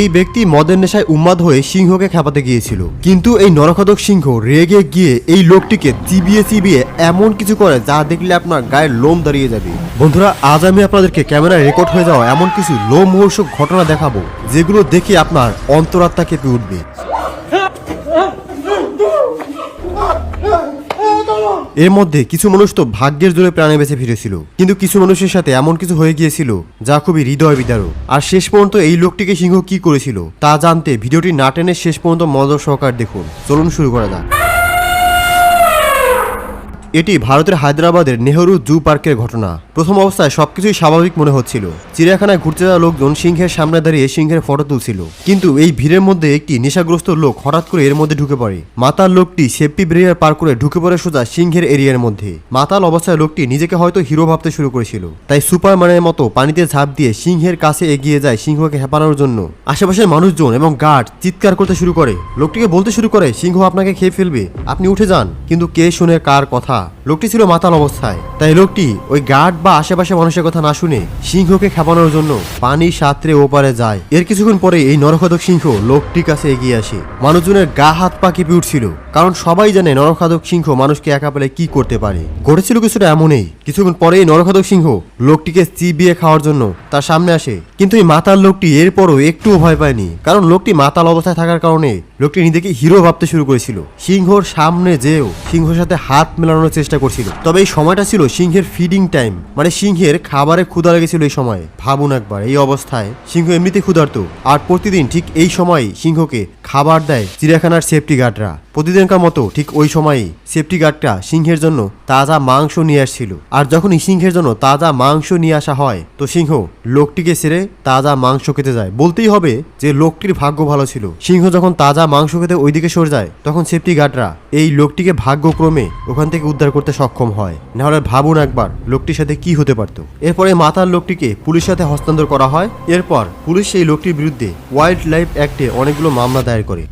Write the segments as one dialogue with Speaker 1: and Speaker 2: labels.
Speaker 1: এই ব্যক্তি মদের নেশায় উন্মাদ হয়ে সিংহকে খেপাতে গিয়েছিল। কিন্তু এই নরখাদক সিংহ রেগে গিয়ে এই লোকটিকে চিবিয়ে চিবিয়ে এমন কিছু করে যা দেখলে আপনার গায়ের লোম দাঁড়িয়ে যাবে। বন্ধুরা, আজ আমি আপনাদেরকে ক্যামেরায় রেকর্ড হয়ে যাওয়া এমন কিছু লোমহর্ষক ঘটনা দেখাবো, যেগুলো দেখে আপনার অন্তরাত্মা কেঁপে উঠবে। এর মধ্যে কিছু মানুষ তো ভাগ্যের জোরে প্রাণে বেঁচে ফিরেছিল। কিন্তু কিছু মানুষের সাথে এমন কিছু হয়ে গিয়েছিল যা খুবই হৃদয় বিদারক। আর শেষ পর্যন্ত এই লোকটিকে সিংহ কি করেছিল, তা জানতে ভিডিওটি না টেনে শেষ পর্যন্ত মজার সহকার দেখুন। চলুন শুরু করা যাক। এটি ভারতের হায়দ্রাবাদের নেহরু জু পার্কের ঘটনা। প্রথম অবস্থায় সবকিছুই স্বাভাবিক মনে হচ্ছিল। চিড়িয়াখানায় ঘুরতে যাওয়া লোকজন সিংহের সামনে দাঁড়িয়ে সিংহের ফটো তুলছিল। কিন্তু এই ভিড়ের মধ্যে একটি নেশাগ্রস্ত লোক হঠাৎ করে এর মধ্যে ঢুকে পড়ে। মাতাল লোকটি সেফটি ব্রেয়ার পার করে ঢুকে পড়ে সোজা সিংহের এরিয়ার মধ্যে। মাতাল অবস্থায় লোকটি নিজেকে হয়তো হিরো ভাবতে শুরু করেছিল। তাই সুপারম্যানের মতো পানিতে ঝাঁপ দিয়ে সিংহের কাছে এগিয়ে যায় সিংহকে হেপানোর জন্য। আশেপাশের মানুষজন এবং গার্ড চিৎকার করতে শুরু করে। লোকটিকে বলতে শুরু করে, সিংহ আপনাকে খেয়ে ফেলবে। আপনি উঠে যান। কিন্তু কে শুনে কার কথা? লোকটি ছিল মাতাল অবস্থায়। তাই লোকটি ওই গার্ড বা আশেপাশে মানুষের কথা না শুনে সিংহকে খেপানোর জন্য পানি সাঁতরে ওপারে যায়। এর কিছুক্ষণ পরে এই নরখাদক সিংহ লোকটির কাছে এগিয়ে আসে। মানুষজনের গা হাত পা কেঁপে উঠছিল। কারণ সবাই জানে নরখাদক সিংহ মানুষকে একা পেলে কি করতে পারে। ঘটেছিল কিছুটা এমনই। কিছুক্ষণ পরে এই নরখাদক সিংহ লোকটিকে চিবিয়ে খাওয়ার জন্য তার সামনে আসে। কিন্তু এই মাতাল লোকটি এরপরও একটুও ভয় পায়নি। কারণ লোকটি মাতাল অবস্থায় থাকার কারণে লোকটি নিজেকে হিরো ভাবতে শুরু করেছিল। সিংহর সামনে যেও সিংহর সাথে হাত মেলানোর চেষ্টা করছিল। তবে এই সময়টা ছিল সিংহের ফিডিং টাইম মানে সিংহের খাবারে ক্ষুধা লেগেছিল এই সময়। ভাবুন একবার, এই অবস্থায় সিংহ এমনিতে ক্ষুধার্ত। আর প্রতিদিন ঠিক এই সময় সিংহকে খাবার দেয় চিড়িয়াখানার সেফটি গার্ডরা প্রতিদিনকার মতো ঠিক ওই সময়ই সেফটি গার্ডটা সিংহের জন্য তাজা মাংস নিয়ে আসছিল। আর যখন এই সিংহের জন্য তাজা মাংস নিয়ে আসা হয়, তো সিংহ লোকটিকে ছেড়ে তাজা মাংস খেতে যায়। বলতেই হবে যে লোকটির ভাগ্য ভালো ছিল। সিংহ যখন তাজা মাংস খেতে ওইদিকে সরে যায়, তখন সেফটি গার্ডরা এই লোকটিকে ভাগ্যক্রমে ওখান থেকে উদ্ধার করতে সক্ষম হয়। নাহলে ভাবুন একবার লোকটির সাথে কি হতে পারত। এরপরে মাতার লোকটিকে পুলিশের সাথে হস্তান্তর করা হয়। এরপর পুলিশ সেই লোকটির বিরুদ্ধে ওয়াইল্ড লাইফ অ্যাক্টে অনেকগুলো মামলা দায়ের করে।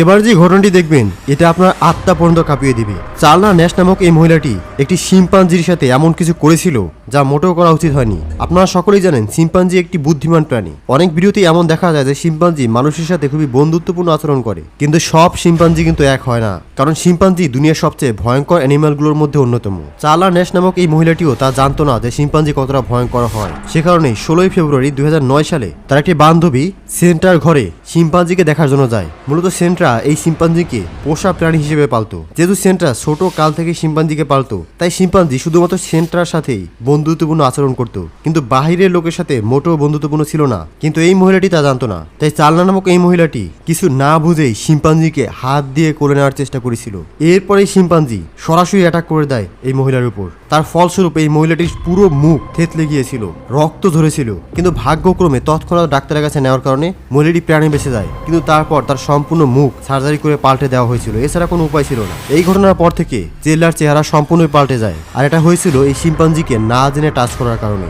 Speaker 1: এবার যে ঘটনাটি দেখবেন, এটা আপনার আত্মা পর্যন্ত কাঁপিয়ে দিবে। চালনা ন্যাশ নামক এই মহিলাটি একটি শিম্পাঞ্জির সাথে এমন কিছু করেছিল যা মোটেও করা উচিত হয়নি। আপনারা সকলেই জানেন, শিম্পাঞ্জি একটি বুদ্ধিমান প্রাণী। অনেক ভিডিওতে এমন দেখা যায় যে শিম্পাঞ্জি মানুষের সাথে খুবই বন্ধুত্বপূর্ণ আচরণ করে। কিন্তু সব শিম্পাঞ্জি কিন্তু এক হয় না। কারণ শিম্পাঞ্জি দুনিয়ার সবচেয়ে ভয়ঙ্কর অ্যানিমালগুলোর মধ্যে অন্যতম। চালা ন্যাশ নামক এই মহিলাটিও তা জানতো না যে শিম্পাঞ্জি কতটা ভয়ঙ্কর হয়। সে কারণে ষোলোই ফেব্রুয়ারি দুই হাজার নয় সালে তার একটি বান্ধবী সেন্টার ঘরে শিম্পাঞ্জিকে দেখার জন্য যায়। মূলত সেন্ট্রা এই শিম্পাঞ্জিকে পোষা প্রাণী হিসেবে পালতো। যেহেতু সেন্ট্রা ছোট কাল থেকে শিম্পাঞ্জিকে পালতো, তাই শিম্পাঞ্জি শুধুমাত্র সেন্ট্রার সাথেই বন্ধুত্বপূর্ণ আচরণ করত। কিন্তু বাহিরের লোকের সাথে মোটেও বন্ধুত্বপূর্ণ ছিল না। কিন্তু এই মহিলাটি তা জানতো না। তাই চালনা নামক এই মহিলাটি কিছু না বুঝেই শিম্পাঞ্জিকে হাত দিয়ে কোলে নেওয়ার চেষ্টা করেছিল। এরপরেই শিম্পাঞ্জি সরাসরি অ্যাটাক করে দেয় এই মহিলার উপর। তার ফলস্বরূপ এই মহিলাটির পুরো মুখ থেতলে গিয়েছিল, রক্ত ধরেছিল কিন্তু ভাগ্যক্রমে তৎক্ষণাৎ ডাক্তারের কাছে নেওয়ার কারণে মহিলাটি প্রাণে বেঁচে যায়। কিন্তু তারপর তার সম্পূর্ণ মুখ সার্জারি করে পাল্টে দেওয়া হয়েছিল। এছাড়া কোনো উপায় ছিল না। এই ঘটনার পর থেকে জেলার চেহারা সম্পূর্ণই পাল্টে যায়। আর এটা হয়েছিল এই শিম্পাঞ্জিকে না জেনে টাচ করার কারণে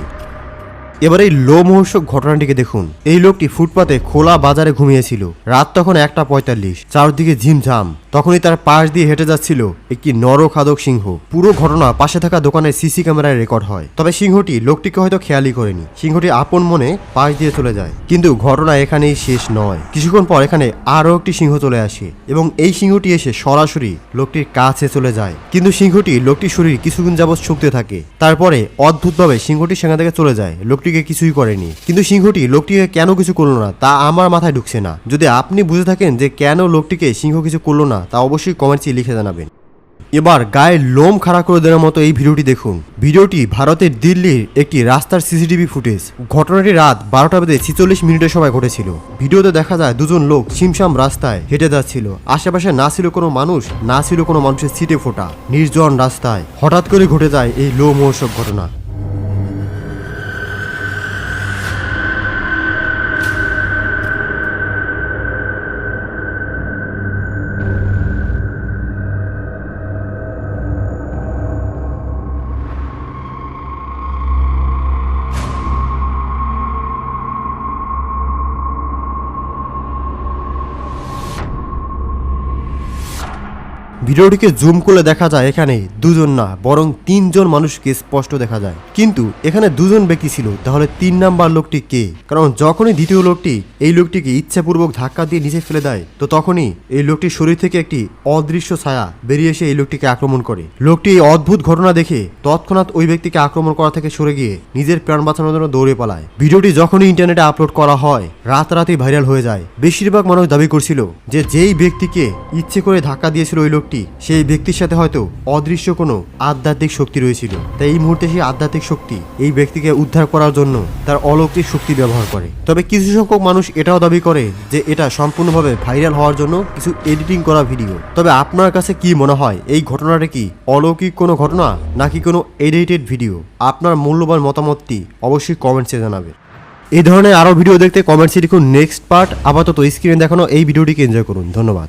Speaker 1: এবার এই লোমহর্ষক ঘটনাটিকে দেখুন। এই লোকটি ফুটপাতে খোলা বাজারে ঘুমিয়েছিল। রাত তখন একটা পঁয়তাল্লিশ। চারদিকে ঝিমঝাম। তখনই তার পাশ দিয়ে হেঁটে যাচ্ছিল একটি নরখাদক সিংহ। পুরো ঘটনা পাশে থাকা দোকানের সিসি ক্যামেরায় রেকর্ড হয়। তবে সিংহটি লোকটিকে হয়তো খেয়ালই করেনি। সিংহটি আপন মনে পাশ দিয়ে চলে যায়। কিন্তু ঘটনা এখানেই শেষ নয়। কিছুক্ষণ পর এখানে আরও একটি সিংহ চলে আসে এবং এই সিংহটি এসে সরাসরি লোকটির কাছে চলে যায়। কিন্তু সিংহটি লোকটির শরীর কিছুক্ষণ যাবৎ শুকতে থাকে। তারপরে অদ্ভুতভাবে সিংহটি সেখান থেকে চলে যায়। লোকটিকে কিছুই করেনি। কিন্তু সিংহটি লোকটিকে কেন কিছু করল না তা আমার মাথায় ঢুকছে না। যদি আপনি বুঝে থাকেন যে কেন লোকটিকে সিংহ কিছু করল না তা অবশ্যই কমেন্টসে লিখে জানাবেন। এবার গায়ে লোম খাড়া করে দেওয়ার মতো এই ভিডিওটি দেখুন। ভিডিওটি ভারতের দিল্লির একটি রাস্তার সিসিটিভি ফুটেজ। ঘটনাটি রাত বারোটা বেজে ছিচল্লিশ মিনিটের সময় ঘটেছিল। ভিডিওতে দেখা যায় দুজন লোক ছিমছাম রাস্তায় হেঁটে যাচ্ছিল। আশেপাশে না ছিল কোনো মানুষ, না ছিল কোনো মানুষের সিটে ফোটা। নির্জন রাস্তায় হঠাৎ করে ঘটে যায় এই লো মহোৎসব ঘটনা। ভিডিওটিকে জুম করলে দেখা যায় এখানে দুজন না, বরং তিনজন মানুষকে স্পষ্ট দেখা যায়। কিন্তু এখানে দুজন ব্যক্তি ছিল, তাহলে তিন নাম্বার লোকটি কে? কারণ যখনই দ্বিতীয় লোকটি এই লোকটিকে ইচ্ছাপূর্বক ধাক্কা দিয়ে নিচে ফেলে দেয়, তো তখনই এই লোকটির শরীর থেকে একটি অদৃশ্য ছায়া বেরিয়ে এসে এই লোকটিকে আক্রমণ করে। লোকটি এই অদ্ভুত ঘটনা দেখে তৎক্ষণাৎ ওই ব্যক্তিকে আক্রমণ করা থেকে সরে গিয়ে নিজের প্রাণ বাঁচানোর জন্য দৌড়ে পালায়। ভিডিওটি যখনই ইন্টারনেটে আপলোড করা হয়, রাতারাতি ভাইরাল হয়ে যায়। বেশিরভাগ মানুষ দাবি করছিল যে যেই ব্যক্তিকে ইচ্ছে করে ধাক্কা দিয়েছিল ওই লোকটি সেই ব্যক্তির সাথে হয়তো অদৃশ্য কোনো আধ্যাত্মিক শক্তি রয়েছিল। তাই এই মুহূর্তে সেই আধ্যাত্মিক শক্তি এই ব্যক্তিকে উদ্ধার করার জন্য তার অলৌকিক শক্তি ব্যবহার করে। তবে কিছু সংখ্যক মানুষ এটাও দাবি করে যে এটা সম্পূর্ণভাবে ভাইরাল হওয়ার জন্য কিছু এডিটিং করা ভিডিও। তবে আপনার কাছে কি মনে হয়, এই ঘটনাটা কি অলৌকিক কোনো ঘটনা নাকি কোনো এডিটেড ভিডিও? আপনার মূল্যবান মতামতটি অবশ্যই কমেন্টসে জানাবেন এই ধরনের আরও ভিডিও দেখতে কমেন্টসে লিখুন নেক্সট পার্ট। আপাতত স্ক্রিনে দেখানো এই ভিডিওটিকে এনজয় করুন। ধন্যবাদ।